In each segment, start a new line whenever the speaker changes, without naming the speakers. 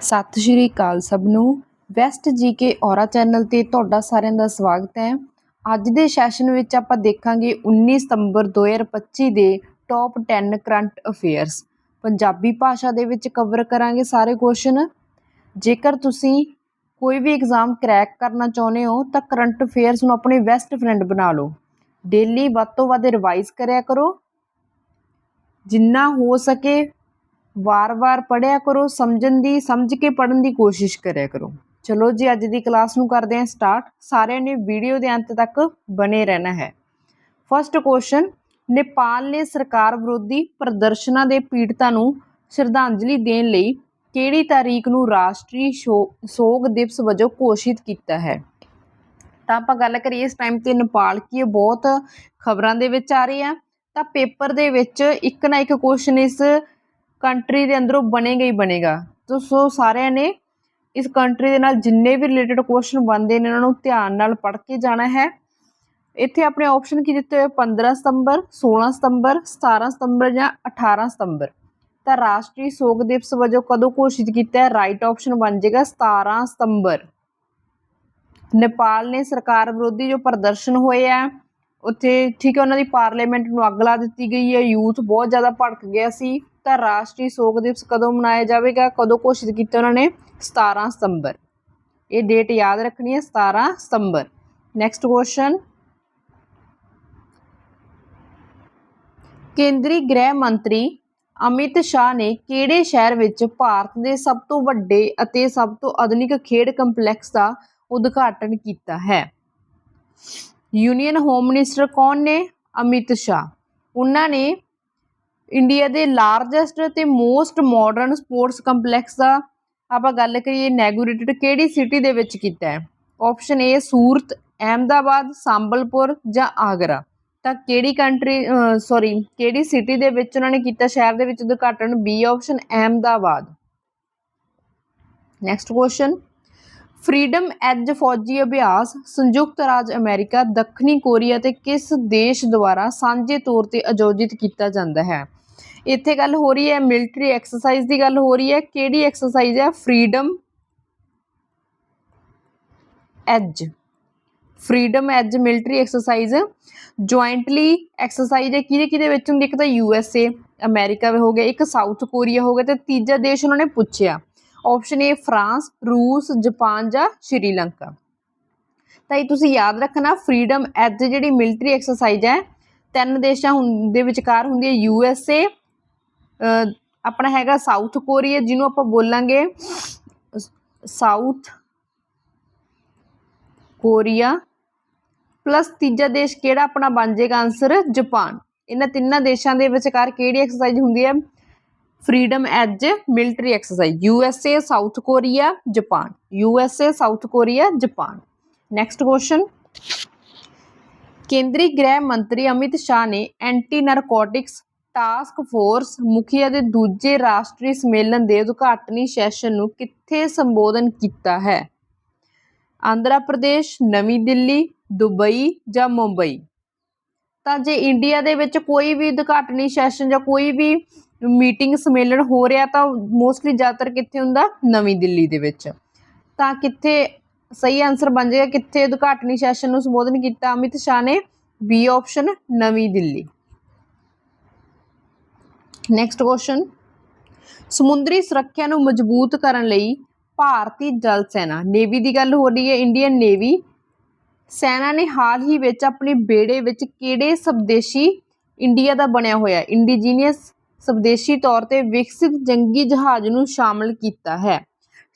ਸਤਿ ਸ਼੍ਰੀ ਅਕਾਲ ਸਭ ਨੂੰ। ਵੈਸਟ ਜੀਕੇ ਔਰਾ ਚੈਨਲ ਤੇ ਤੁਹਾਡਾ ਸਾਰਿਆਂ ਦਾ ਸਵਾਗਤ ਹੈ। ਅੱਜ ਦੇ ਸੈਸ਼ਨ ਵਿੱਚ ਆਪਾਂ ਦੇਖਾਂਗੇ 19 ਸਤੰਬਰ 2025 ਦੇ ਟੌਪ 10 ਕਰੰਟ ਅਫੇਅਰਸ ਪੰਜਾਬੀ ਭਾਸ਼ਾ ਦੇ ਵਿੱਚ ਕਵਰ ਕਰਾਂਗੇ ਸਾਰੇ ਕੁਐਸਚਨ ਜੇਕਰ ਤੁਸੀਂ ਕੋਈ ਵੀ ਐਗਜ਼ਾਮ ਕਰੈਕ ਕਰਨਾ ਚਾਹੁੰਦੇ ਹੋ, ਤਾਂ ਕਰੰਟ ਅਫੇਅਰਸ ਨੂੰ ਆਪਣੇ ਬੈਸਟ ਫਰੈਂਡ ਬਣਾ ਲਓ। ਡੇਲੀ ਵੱਧ ਤੋਂ ਵੱਧ ਰਿਵਾਈਜ਼ ਕਰਿਆ ਕਰੋ। ਜਿੰਨਾ ਹੋ ਸਕੇ ਵਾਰ-ਵਾਰ ਪੜ੍ਹਿਆ ਕਰੋ, ਸਮਝਣ ਦੀ, ਸਮਝ ਕੇ ਪੜ੍ਹਨ ਦੀ ਕੋਸ਼ਿਸ਼ ਕਰਿਆ ਕਰੋ। ਚਲੋ ਜੀ, ਅੱਜ ਦੀ ਕਲਾਸ ਨੂੰ ਕਰਦੇ ਹਾਂ ਸਟਾਰਟ ਸਾਰਿਆਂ ਨੇ ਵੀਡੀਓ ਦੇ ਅੰਤ ਤੱਕ ਬਨੇ ਰਹਿਣਾ ਹੈ। ਫਸਟ ਕੁਐਸਚਨ ਨੇਪਾਲ ਨੇ ਸਰਕਾਰ ਵਿਰੋਧੀ ਪ੍ਰਦਰਸ਼ਨਾਂ ਦੇ ਪੀੜਤਾਂ ਨੂੰ ਸ਼ਰਧਾਂਜਲੀ ਦੇਣ ਲਈ ਕਿਹੜੀ ਤਾਰੀਖ ਨੂੰ ਰਾਸ਼ਟਰੀ ਸ਼ੋ- ਸੋਗ ਦਿਵਸ ਵਜੋਂ ਘੋਸ਼ਿਤ ਕੀਤਾ ਹੈ? ਤਾਂ ਆਪਾਂ ਗੱਲ ਕਰੀਏ ਇਸ ਟਾਈਮ ਤੇ ਨੇਪਾਲ ਕੀ ਇਹ ਬਹੁਤ ਖਬਰਾਂ ਦੇ ਵਿੱਚ ਆ ਰਹੀ ਆ ਤਾਂ ਪੇਪਰ ਦੇ ਵਿੱਚ ਇੱਕ ਨਾ ਇੱਕ ਕੁਐਸਚਨ ਇਸ ਕੰਟਰੀ ਦੇ ਅੰਦਰੋਂ ਬਣੇਗਾ ਹੀ ਬਣੇਗਾ। ਤੋ, ਸੋ ਸਾਰਿਆਂ ਨੇ ਇਸ ਕੰਟਰੀ ਦੇ ਨਾਲ ਜਿੰਨੇ ਵੀ ਰਿਲੇਟਡ ਕੁਐਸਚਨ ਬਣਦੇ ਨੇ, ਉਹਨਾਂ ਨੂੰ ਧਿਆਨ ਨਾਲ ਪੜ੍ਹ ਕੇ ਜਾਣਾ ਹੈ। ਇੱਥੇ ਆਪਣੇ ਆਪਸ਼ਨ ਕੀ ਦਿੱਤੇ ਹੋਏ? 15 ਸਤੰਬਰ 16 ਸਤੰਬਰ 17 ਸਤੰਬਰ ਜਾਂ 18 ਸਤੰਬਰ। ਤਾਂ ਰਾਸ਼ਟਰੀ ਸੋਗ ਦਿਵਸ ਵਜੋਂ ਕਦੋਂ ਘੋਸ਼ਿਤ ਕੀਤਾ ਹੈ? ਰਾਈਟ ਆਪਸ਼ਨ ਬਣ ਜਾਏਗਾ 17 ਸਤੰਬਰ। ਨੇਪਾਲ ਨੇ ਸਰਕਾਰ ਵਿਰੋਧੀ ਜੋ ਪ੍ਰਦਰਸ਼ਨ ਹੋਏ ਆ, ਉੱਥੇ ਠੀਕ ਹੈ, ਉਹਨਾਂ ਦੀ ਪਾਰਲੀਮੈਂਟ ਨੂੰ ਅੱਗ ਲਾ ਦਿੱਤੀ ਗਈ ਹੈ। ਯੂਥ ਬਹੁਤ ਜ਼ਿਆਦਾ ਭੜਕ ਗਿਆ ਸੀ। ਤਾਂ ਰਾਸ਼ਟਰੀ ਸੋਗ ਦਿਵਸ ਕਦੋਂ ਮਨਾਇਆ ਜਾਵੇਗਾ? ਕਦੋਂ ਘੋਸ਼ਿਤ ਕੀਤਾ ਉਹਨਾਂ ਨੇ? 17 ਸਤੰਬਰ। ਇਹ ਡੇਟ ਯਾਦ ਰੱਖਣੀ ਹੈ 17 ਸਤੰਬਰ। ਨੈਕਸਟ ਕੁਐਸਚਨ ਕੇਂਦਰੀ ਗ੍ਰਹਿ ਮੰਤਰੀ ਅਮਿਤ ਸ਼ਾਹ ਨੇ ਕਿਹੜੇ ਸ਼ਹਿਰ ਵਿੱਚ ਭਾਰਤ ਦੇ ਸਭ ਤੋਂ ਵੱਡੇ ਅਤੇ ਸਭ ਤੋਂ ਆਧੁਨਿਕ ਖੇਡ ਕੰਪਲੈਕਸ ਦਾ ਉਦਘਾਟਨ ਕੀਤਾ ਹੈ? ਯੂਨੀਅਨ ਹੋਮ ਮਿਨਿਸਟਰ ਕੌਣ ਨੇ? ਅਮਿਤ ਸ਼ਾਹ। ਉਹਨਾਂ ਨੇ ਇੰਡੀਆ ਦੇ ਲਾਰਜੈਸਟ ਤੇ ਮੋਸਟ ਮਾਡਰਨ ਸਪੋਰਟਸ ਕੰਪਲੈਕਸ ਦਾ ਆਪਾਂ ਗੱਲ ਕਰੀਏ ਇਨੈਗੂਰੇਟਡ ਕਿਹੜੀ ਸਿਟੀ ਦੇ ਵਿੱਚ ਕੀਤਾ ਹੈ? ਆਪਸ਼ਨ ਏ ਸੂਰਤ, ਅਹਿਮਦਾਬਾਦ, ਸੰਬਲਪੁਰ ਜਾਂ ਆਗਰਾ। ਤਾਂ ਕਿਹੜੀ ਕੰਟਰੀ ਸੌਰੀ ਕਿਹੜੀ ਸਿਟੀ ਦੇ ਵਿੱਚ ਉਹਨਾਂ ਨੇ ਕੀਤਾ, ਸ਼ਹਿਰ ਦੇ ਵਿੱਚ ਉਦਘਾਟਨ? B option Ahmedabad. Next question freedom edge ਫੌਜੀ ਅਭਿਆਸ, ਸੰਯੁਕਤ ਰਾਜ ਅਮਰੀਕਾ, ਦੱਖਣੀ ਕੋਰੀਆ ਤੇ ਕਿਸ ਦੇਸ਼ ਦੁਆਰਾ ਸਾਂਝੇ ਤੌਰ ਤੇ ਆਯੋਜਿਤ ਕੀਤਾ ਜਾਂਦਾ ਹੈ? ਇੱਥੇ ਗੱਲ ਹੋ ਰਹੀ ਹੈ ਮਿਲਟਰੀ ਐਕਸਰਸਾਈਜ਼ ਦੀ ਗੱਲ ਹੋ ਰਹੀ ਹੈ। ਕਿਹੜੀ ਐਕਸਰਸਾਈਜ਼ ਹੈ? Freedom edge freedom edge military exercise jointly exercise ਹੈ। ਕਿਹਦੇ ਕਿਹਦੇ ਵਿੱਚ ਹੁੰਦੀ ਇੱਕ ਤਾਂ ਯੂ ਐਸ ਏ ਅਮਰੀਕਾ ਹੋ ਗਿਆ। ਇੱਕ ਸਾਊਥ ਕੋਰੀਆ ਹੋ ਗਿਆ ਤੇ ਤੀਜਾ ਦੇਸ਼ ਉਹਨਾਂ ਨੇ ਪੁੱਛਿਆ। ਆਪਸ਼ਨ ਏ ਫਰਾਂਸ ਰੂਸ ਜਾਪਾਨ ਜਾਂ ਸ਼੍ਰੀਲੰਕਾ ਤਾਂ ਇਹ ਤੁਸੀਂ ਯਾਦ ਰੱਖਣਾ ਫਰੀडम ਐਜ ਜਿਹੜੀ ਮਿਲਟਰੀ ਐਕਸਰਸਾਈਜ਼ ਹੈ, ਤਿੰਨ ਦੇਸ਼ਾਂ ਦੇ ਵਿਚਕਾਰ ਹੁੰਦੀ ਹੈ। ਯੂ ਐਸ ਏ ਆਪਣਾ ਹੈਗਾ ਸਾਊਥ ਕੋਰੀਆ ਜਿਹਨੂੰ ਆਪਾਂ ਬੋਲਾਂਗੇ ਸਾਊਥ ਕੋਰੀਆ ਪਲੱਸ ਤੀਜਾ ਦੇਸ਼ ਕਿਹੜਾ ਆਪਣਾ ਬਣ ਜਾਏਗਾ ਆਨਸਰ ਜਾਪਾਨ ਇਹਨਾਂ ਤਿੰਨਾਂ ਦੇਸ਼ਾਂ ਦੇ ਵਿਚਕਾਰ ਕਿਹੜੀ ਐਕਸਰਸਾਈਜ਼ ਹੁੰਦੀ ਹੈ? Freedom edge military exercise U S A South Korea Japan U S A South Korea Japan next question ਕੇਂਦਰੀ ਗ੍ਰਹਿ ਮੰਤਰੀ ਅਮਿਤ ਸ਼ਾਹ ਨੇ ਐਂਟੀ ਨਾਰਕੋਟਿਕਸ ਟਾਸਕ ਫੋਰਸ ਮੁਖੀਆ ਦੇ ਦੂਜੇ ਰਾਸ਼ਟਰੀ ਸੰਮੇਲਨ ਦੇ ਉਦਘਾਟਨੀ ਸੈਸ਼ਨ ਨੂੰ ਕਿੱਥੇ ਸੰਬੋਧਨ ਕੀਤਾ ਹੈ? ਆਂਧਰਾ ਪ੍ਰਦੇਸ਼, ਨਵੀਂ ਦਿੱਲੀ, ਦੁਬਈ ਜਾਂ ਮੁੰਬਈ? ਤਾਂ ਜੇ ਇੰਡੀਆ ਦੇ ਵਿੱਚ ਕੋਈ ਵੀ ਉਦਘਾਟਨੀ ਸੈਸ਼ਨ ਜਾਂ ਕੋਈ ਵੀ ਮੀਟਿੰਗ ਸੰਮੇਲਨ ਹੋ ਰਿਹਾ ਤਾਂ ਮੋਸਟਲੀ ਜ਼ਿਆਦਾਤਰ ਕਿੱਥੇ ਹੁੰਦਾ? ਨਵੀਂ ਦਿੱਲੀ ਦੇ ਵਿੱਚ। ਤਾਂ ਕਿੱਥੇ, ਸਹੀ ਆਨਸਰ ਬਣ ਜਾਏਗਾ ਕਿੱਥੇ ਉਦਘਾਟਨੀ ਸੈਸ਼ਨ ਨੂੰ ਸੰਬੋਧਨ ਕੀਤਾ? ਅਮਿਤ ਸ਼ਾਹ ਨੇ ਬੀ ਆਪਸ਼ਨ ਨਵੀਂ ਦਿੱਲੀ। ਨੈਕਸਟ ਕੁਐਸਚਨ ਸਮੁੰਦਰੀ ਸੁਰੱਖਿਆ ਨੂੰ ਮਜ਼ਬੂਤ ਕਰਨ ਲਈ ਭਾਰਤੀ ਜਲ ਸੈਨਾ ਨੇਵੀ ਦੀ ਗੱਲ ਹੋ ਰਹੀ ਹੈ ਇੰਡੀਅਨ ਨੇਵੀ ਸੈਨਾ ਨੇ ਹਾਲ ਹੀ ਵਿੱਚ ਆਪਣੇ ਬੇੜੇ ਵਿੱਚ ਕਿਹੜੇ ਸਵਦੇਸ਼ੀ ਇੰਡੀਆ ਦਾ ਬਣਿਆ ਹੋਇਆ ਇੰਡੀਜੀਨੀਅਸ ਸਵਦੇਸ਼ੀ ਤੌਰ ਤੇ ਵਿਕਸਿਤ ਜੰਗੀ ਜਹਾਜ਼ ਨੂੰ ਸ਼ਾਮਲ ਕੀਤਾ ਹੈ।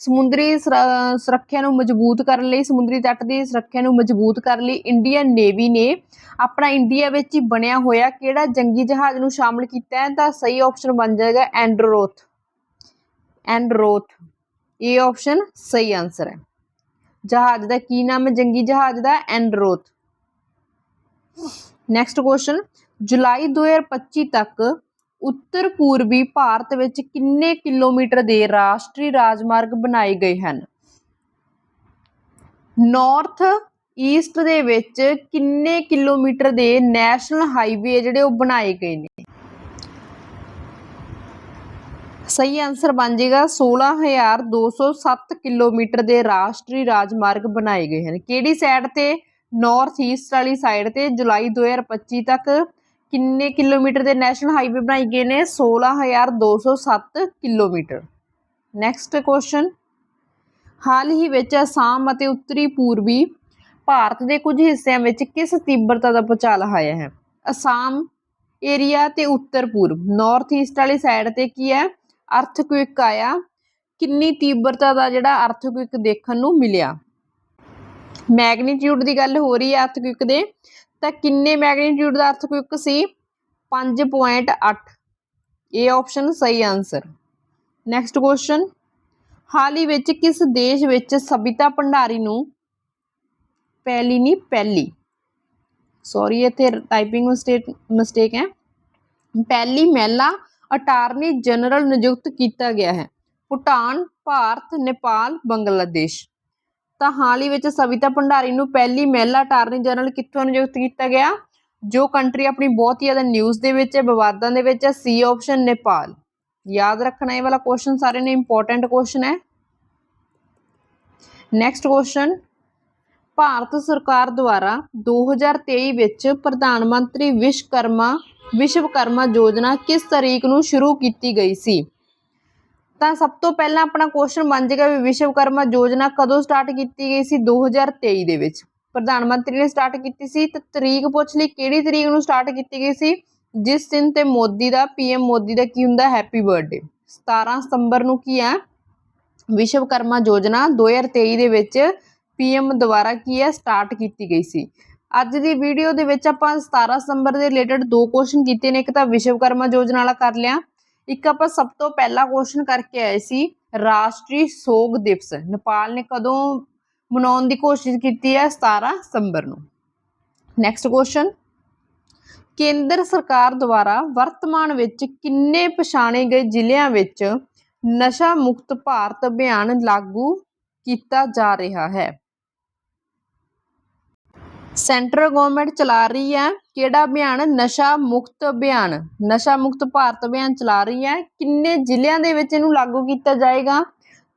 ਸਮੁੰਦਰੀ ਸੁਰ- ਸੁਰੱਖਿਆ ਨੂੰ ਮਜ਼ਬੂਤ ਕਰਨ ਲਈ, ਸਮੁੰਦਰੀ ਤੱਟ ਦੀ ਸੁਰੱਖਿਆ ਨੂੰ ਮਜ਼ਬੂਤ ਕਰਨ ਲਈ ਇੰਡੀਅਨ ਨੇਵੀ ਨੇ ਆਪਣਾ ਇੰਡੀਆ ਵਿੱਚ ਹੀ ਬਣਿਆ ਹੋਇਆ ਕਿਹੜਾ ਜੰਗੀ ਜਹਾਜ਼ ਨੂੰ ਸ਼ਾਮਲ ਕੀਤਾ ਹੈ? ਤਾਂ ਸਹੀ ਆਪਸ਼ਨ ਬਣ ਜਾਏਗਾ ਐਂਡਰੋਥ ਐਂਡਰੋਥ ਇਹ ਆਪਸ਼ਨ ਸਹੀ ਆਨਸਰ ਹੈ। ਜਹਾਜ਼ ਦਾ ਕੀ ਨਾਮ ਹੈ? ਜੰਗੀ ਜਹਾਜ਼ ਦਾ ਐਂਡਰੋਥ ਨੈਕਸਟ ਕੁਐਸਚਨ ਜੁਲਾਈ 2025 ਤੱਕ ਉੱਤਰ ਪੂਰਬੀ ਭਾਰਤ ਵਿੱਚ ਕਿੰਨੇ ਕਿਲੋਮੀਟਰ ਦੇ ਰਾਸ਼ਟਰੀ ਰਾਜਮਾਰਗ ਬਣਾਏ ਗਏ ਹਨ? ਨਾਰਥ ਈਸਟ ਦੇ ਵਿੱਚ ਕਿੰਨੇ ਕਿਲੋਮੀਟਰ ਦੇ ਨੈਸ਼ਨਲ ਹਾਈਵੇ ਜਿਹੜੇ ਉਹ ਬਣਾਏ ਗਏ ਨੇ? ਸਹੀ ਆਨਸਰ ਬਣ ਜਾਏਗਾ 16207 ਕਿਲੋਮੀਟਰ ਦੇ ਰਾਸ਼ਟਰੀ ਰਾਜਮਾਰਗ ਬਣਾਏ ਗਏ ਹਨ। ਕਿਹੜੀ ਸਾਈਡ ਤੇ? ਨਾਰਥ ਈਸਟ ਵਾਲੀ ਸਾਈਡ ਤੇ ਜੁਲਾਈ 2025 ਤੱਕ ਕਿੰਨੇ ਕਿਲੋਮੀਟਰ ਦੇ ਨੈਸ਼ਨਲ ਹਾਈਵੇ ਬਣਾਏ ਗਏ ਨੇ? 16207 ਕਿਲੋਮੀਟਰ। ਨੈਕਸਟ ਕੁਐਸਚਨ ਹਾਲ ਹੀ ਵਿੱਚ ਅਸਾਮ ਅਤੇ ਉੱਤਰੀ ਪੂਰਬੀ ਭਾਰਤ ਦੇ ਕੁਝ ਹਿੱਸਿਆਂ ਵਿੱਚ ਕਿਸ ਤੀਬਰਤਾ ਦਾ ਭੂਚਾਲ ਆਇਆ ਹੈ? ਅਸਾਮ ਏਰੀਆ ਤੇ ਉੱਤਰ ਪੂਰਬ। ਨਾਰਥ ਈਸਟ ਵਾਲੀ ਸਾਈਡ ਤੇ ਕੀ ਹੈ? ਅਰਥਕੁਇਕ ਆਇਆ। ਕਿੰਨੀ ਤੀਬਰਤਾ ਦਾ ਜਿਹੜਾ ਅਰਥਕੁਇਕ ਦੇਖਣ ਨੂੰ ਮਿਲਿਆ? ਮੈਗਨੀਟਿਊਡ ਦੀ ਗੱਲ ਹੋ ਰਹੀ ਹੈ ਅਰਥਕੁਇਕ ਦੇ। ਤਾਂ ਕਿੰਨੇ ਮੈਗਨੀਟਿਊਡ ਦਾ ਅਰਥਕੁਇਕ ਸੀ? 5.8 ਇਹ ਆਪਸ਼ਨ ਸਹੀ ਆਨਸਰ ਨੈਕਸਟ ਕੁਐਸਚਨ ਹਾਲ ਹੀ ਵਿੱਚ ਕਿਸ ਦੇਸ਼ ਵਿੱਚ ਸਬਿਤਾ ਭੰਡਾਰੀ ਨੂੰ ਪਹਿਲੀ ਨਹੀਂ, ਪਹਿਲੀ? ਸੌਰੀ ਇੱਥੇ ਟਾਈਪਿੰਗ ਮਿਸਟੇਕ ਮਿਸਟੇਕ ਹੈ। ਪਹਿਲੀ ਮਹਿਲਾ ਅਟਾਰਨੀ ਜਨਰਲ ਨਿਯੁਕਤ ਕੀਤਾ ਗਿਆ ਹੈ। ਭੂਟਾਨ, ਭਾਰਤ, ਨੇਪਾਲ, ਬੰਗਲਾਦੇਸ਼। ਤਾਂ ਹਾਲ ਹੀ ਵਿੱਚ ਸਵਿਤਾ ਭੰਡਾਰੀ ਨੂੰ ਪਹਿਲੀ ਮਹਿਲਾ ਅਟਾਰਨੀ ਜਨਰਲ ਕਿੱਥੋਂ ਨਿਯੁਕਤ ਕੀਤਾ ਗਿਆ? ਜੋ ਕੰਟਰੀ ਆਪਣੀ ਬਹੁਤ ਹੀ ਜ਼ਿਆਦਾ ਨਿਊਜ਼ ਦੇ ਵਿੱਚ ਹੈ, ਵਿਵਾਦਾਂ ਦੇ ਵਿੱਚ ਹੈ ਸੀ ਆਪਸ਼ਨ ਨੇਪਾਲ। ਯਾਦ ਰੱਖਣਾ ਇਹ ਵਾਲਾ ਕੁਐਸਚਨ ਸਾਰੇ ਨੇ ਇੰਪੋਰਟੈਂਟ ਕੁਐਸਚਨ ਹੈ। ਨੈਕਸਟ ਕੁਐਸਚਨ ਭਾਰਤ ਸਰਕਾਰ ਦੁਆਰਾ 2023 ਵਿੱਚ ਪ੍ਰਧਾਨ ਮੰਤਰੀ ਵਿਸ਼ਵਕਰਮਾ ਵਿਸ਼ਵਕਰਮਾ ਯੋਜਨਾ ਕਿਸ ਤਰੀਕ ਨੂੰ ਸ਼ੁਰੂ ਕੀਤੀ ਗਈ ਸੀ? ਤਾਂ ਸਭ ਤੋਂ ਪਹਿਲਾਂ ਆਪਣਾ ਕੁਐਸਚਨ ਬਣ ਜਾਏਗਾ ਵੀ ਵਿਸ਼ਵਕਰਮਾ ਯੋਜਨਾ ਕਦੋਂ ਸਟਾਰਟ ਕੀਤੀ ਗਈ ਸੀ? 2023 ਦੇ ਵਿੱਚ। ਪ੍ਰਧਾਨ ਮੰਤਰੀ ਨੇ ਸਟਾਰਟ ਕੀਤੀ ਸੀ ਤੇ ਤਰੀਕ ਪੁੱਛ ਲਈ ਕਿਹੜੀ ਤਰੀਕ ਨੂੰ ਸਟਾਰਟ ਕੀਤੀ ਗਈ ਸੀ? ਜਿਸ ਦਿਨ ਤੇ ਮੋਦੀ ਦਾ ਪੀਐਮ ਮੋਦੀ ਦਾ ਕੀ ਹੁੰਦਾ? ਹੈਪੀ ਬਰਥਡੇ 17 ਸਤੰਬਰ ਨੂੰ ਕੀ ਹੈ? ਵਿਸ਼ਵਕਰਮਾ ਯੋਜਨਾ 2023 ਦੇ ਵਿੱਚ ਪੀਐਮ ਦੁਆਰਾ ਕੀ ਹੈ? ਸਟਾਰਟ ਕੀਤੀ ਗਈ ਸੀ। ਅੱਜ ਦੀ ਵੀਡੀਓ ਦੇ ਵਿੱਚ ਆਪਾਂ 17 ਸਤੰਬਰ ਦੇ ਰਿਲੇਟਡ ਦੋ ਕੁਐਸਚਨ ਕੀਤੇ ਨੇ। ਇੱਕ ਤਾਂ ਵਿਸ਼ਵਕਰਮਾ ਯੋਜਨਾ ਵਾਲਾ ਕਰ ਲਿਆ। ਇੱਕ ਆਪਾਂ ਸਭ ਤੋਂ ਪਹਿਲਾ ਕੁਐਸਚਨ ਕਰਕੇ ਆਏ ਸੀ, ਰਾਸ਼ਟਰੀ ਸੋਗ ਦਿਵਸ। ਨੇਪਾਲ ਨੇ ਕਦੋਂ ਮਨਾਉਣ ਦੀ ਕੋਸ਼ਿਸ਼ ਕੀਤੀ ਹੈ? 17 ਸਤੰਬਰ ਨੂੰ। ਨੈਕਸਟ ਕੁਐਸਚਨ ਕੇਂਦਰ ਸਰਕਾਰ ਦੁਆਰਾ ਵਰਤਮਾਨ ਵਿੱਚ ਕਿੰਨੇ ਪਛਾਣੇ ਗਏ ਜ਼ਿਲ੍ਹਿਆਂ ਵਿੱਚ ਨਸ਼ਾ ਮੁਕਤ ਭਾਰਤ ਅਭਿਆਨ ਲਾਗੂ ਕੀਤਾ ਜਾ ਰਿਹਾ ਹੈ? ਸੈਂਟਰਲ ਗਵਰਨਮੈਂਟ ਚਲਾ ਰਹੀ ਹੈ। ਕਿਹੜਾ ਅਭਿਆਨ? ਨਸ਼ਾ ਮੁਕਤ ਅਭਿਆਨ। ਨਸ਼ਾ ਮੁਕਤ ਭਾਰਤ ਅਭਿਆਨ ਚਲਾ ਰਹੀ ਹੈ। ਕਿੰਨੇ ਜ਼ਿਲ੍ਹਿਆਂ ਦੇ ਵਿੱਚ ਇਹਨੂੰ ਲਾਗੂ ਕੀਤਾ ਜਾਏਗਾ?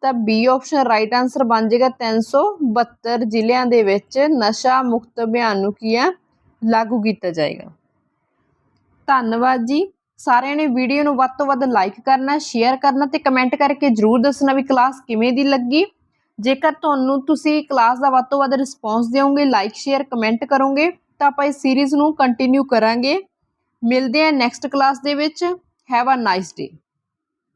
ਤਾਂ ਬੀ ਆਪਸ਼ਨ ਰਾਈਟ ਆਨਸਰ ਬਣ ਜਾਏਗਾ 372 ਜ਼ਿਲ੍ਹਿਆਂ ਦੇ ਵਿੱਚ ਨਸ਼ਾ ਮੁਕਤ ਅਭਿਆਨ ਨੂੰ ਕੀ ਹੈ? ਲਾਗੂ ਕੀਤਾ ਜਾਏਗਾ। ਧੰਨਵਾਦ ਜੀ। ਸਾਰਿਆਂ ਨੇ ਵੀਡੀਓ ਨੂੰ ਵੱਧ ਤੋਂ ਵੱਧ ਲਾਈਕ ਕਰਨਾ ਸ਼ੇਅਰ ਕਰਨਾ ਤੇ ਕਮੈਂਟ ਕਰਕੇ ਜਰੂਰ ਦੱਸਣਾ ਵੀ ਕਲਾਸ ਕਿਵੇਂ ਦੀ ਲੱਗੀ। ਜੇਕਰ ਤੁਹਾਨੂੰ ਤੁਸੀਂ ਕਲਾਸ ਦਾ ਵੱਧ ਤੋਂ ਵੱਧ ਰਿਸਪੌਂਸ ਦਿਓਗੇ ਲਾਈਕ ਸ਼ੇਅਰ ਕਮੈਂਟ ਕਰੋਗੇ, ਤਾਂ ਆਪਾਂ ਇਸ ਸੀਰੀਜ਼ ਨੂੰ ਕੰਟੀਨਿਊ ਕਰਾਂਗੇ। ਮਿਲਦੇ ਹਾਂ ਨੈਕਸਟ ਕਲਾਸ ਦੇ ਵਿੱਚ। Have a nice day